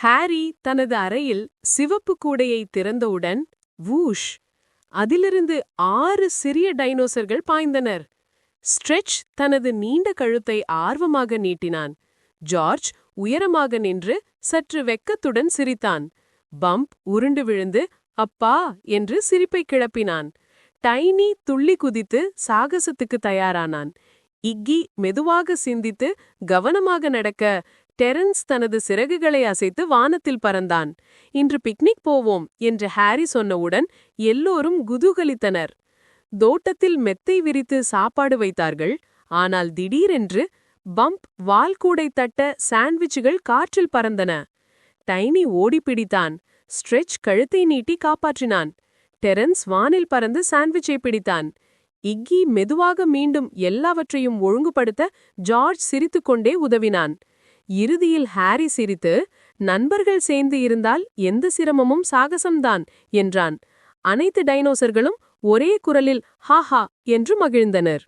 Harry தனது அறையில் சிவப்பு கூடையை திறந்தவுடன் வூஷ்! அதிலிருந்து ஆறு சிறிய டைனோசர்கள் பாய்ந்தனர். ஸ்ட்ரெச் தனது நீண்ட கழுத்தை ஆர்வமாக நீட்டினான். ஜார்ஜ் உயரமாக நின்று சற்று வெக்கத்துடன் சிரித்தான். பம்ப் உருண்டு விழுந்து அப்பா! என்று சிரிப்பை கிளப்பினான். டைனி துள்ளி குதித்து சாகசத்துக்கு தயாரானான். இக்கி மெதுவாக சிந்தித்து கவனமாக நடக்க டெரன்ஸ் தனது சிறகுகளை அசைத்து வானத்தில் பறந்தான். இன்று பிக்னிக் போவோம் என்று ஹாரி சொன்னவுடன் எல்லோரும் குதூகலித்தனர். தோட்டத்தில் மெத்தை விரித்து சாப்பாடு வைத்தார்கள். ஆனால் திடீரென்று பம்ப் வால்கூடை தட்ட சாண்ட்விச்சுகள் காற்றில் பறந்தன. டைனி ஓடிப்பிடித்தான். ஸ்ட்ரெச் கழுத்தை நீட்டி காப்பாற்றினான். டெரன்ஸ் வானில் பறந்து சாண்ட்விச்சை பிடித்தான். இக்கி மெதுவாக மீண்டும் எல்லாவற்றையும் ஒழுங்குபடுத்த ஜார்ஜ் சிரித்துக்கொண்டே உதவினான். இறுதியில் ஹாரி சிரித்து நண்பர்கள் சேர்ந்து இருந்தால் எந்த சிரமமும் சாகசம்தான் என்றான். அனைத்து டைனோசர்களும் ஒரே குரலில் ஹாஹா என்று மகிழ்ந்தனர்.